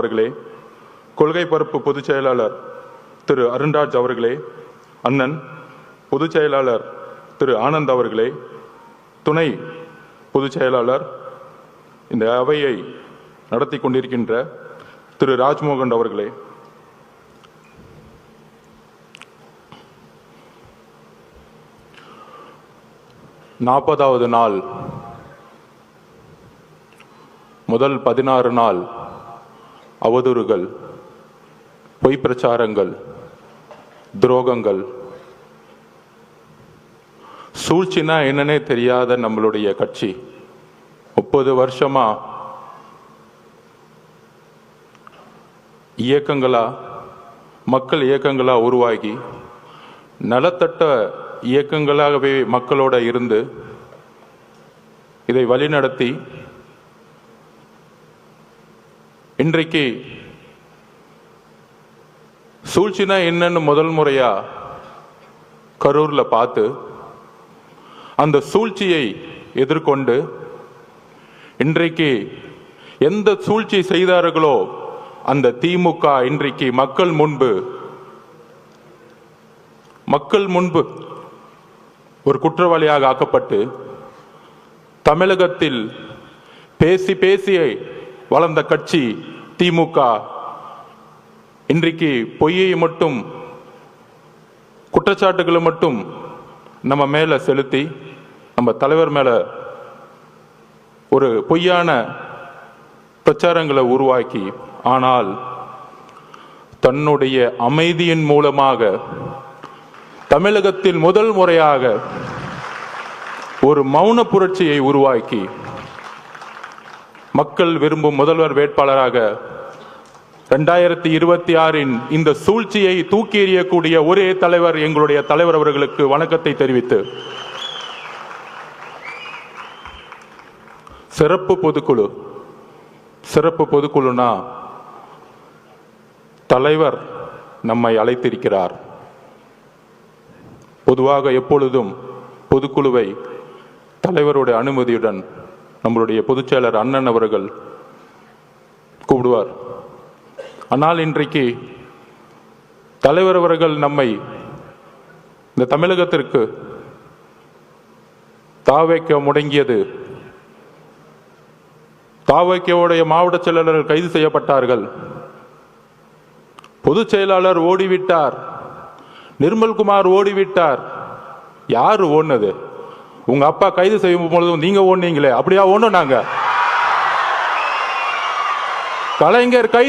அவர்களே கொள்கை பரப்பு பொதுச் செயலாளர் திரு அருண்ராஜ் அவர்களே அண்ணன் பொதுச் செயலாளர் திரு ஆனந்த் அவர்களே துணை பொதுச் செயலாளர் இந்த அவையை நடத்தி கொண்டிருக்கின்ற திரு ராஜ்மோகன் அவர்களே. நாற்பதாவது நாள் முதல் பதினாறு நாள் அவதூறுகள் பொய் பிரச்சாரங்கள் துரோகங்கள். சூழ்ச்சினா என்னன்னே தெரியாத நம்மளுடைய கட்சி. முப்பது வருஷமா இயக்கங்களா மக்கள் இயக்கங்களா உருவாகி நலத்தட்ட இயக்கங்களாகவே மக்களோட இருந்து இதை வழிநடத்தி இன்றைக்கு சூழ்ச்சினா என்னன்னு முதல் முறையா கரூர்ல பார்த்து அந்த சூழ்ச்சியை எதிர்கொண்டு இன்றைக்கு எந்த சூழ்ச்சி செய்தார்களோ அந்த திமுக இன்றைக்கு மக்கள் முன்பு மக்கள் முன்பு ஒரு குற்றவாளியாக ஆக்கப்பட்டு தமிழகத்தில் பேசி பேசியை வளர்ந்த கட்சி திமுக. இன்றைக்கு பொய்யை மட்டும் குற்றச்சாட்டுகளை மட்டும் நம்ம மேல செலுத்தி நம்ம தலைவர் மேல ஒரு பொய்யான பிரச்சாரங்களை உருவாக்கி ஆனால் தன்னுடைய அமைதியின் மூலமாக தமிழகத்தில் முதல் முறையாக ஒரு மௌன புரட்சியை உருவாக்கி மக்கள் விரும்பும் முதல்வர் வேட்பாளராக ரெண்டாயிரத்தி இருபத்தி ஆறின் இந்த சூழ்ச்சியை தூக்கி எறியக்கூடிய ஒரே தலைவர் எங்களுடைய தலைவர் அவர்களுக்கு வணக்கத்தை தெரிவித்து சிறப்பு பொதுக்குழு சிறப்பு பொதுக்குழுனா தலைவர் நம்மை அழைத்திருக்கிறார். பொதுவாக எப்பொழுதும் பொதுக்குழுவை தலைவருடைய அனுமதியுடன் நம்மளுடைய பொதுச்செயலர் அண்ணன் அவர்கள் கூப்பிடுவார். ஆனால் இன்றைக்கு தலைவர் அவர்கள் நம்மை இந்த தமிழகத்திற்கு தாவைக்க முடங்கியது. தாவைக்கோடைய மாவட்ட செயலாளர்கள் கைது செய்யப்பட்டார்கள். பொதுச் செயலாளர் ஓடிவிட்டார். நிர்மல்குமார் ஓடிவிட்டார். யார் ஓடினது? உங்க அப்பா கைது செய்யும் பொழுதும் நீங்க ஓடுனீங்களே அப்படியா ஓடணும் நாங்க. கலைஞர் கைது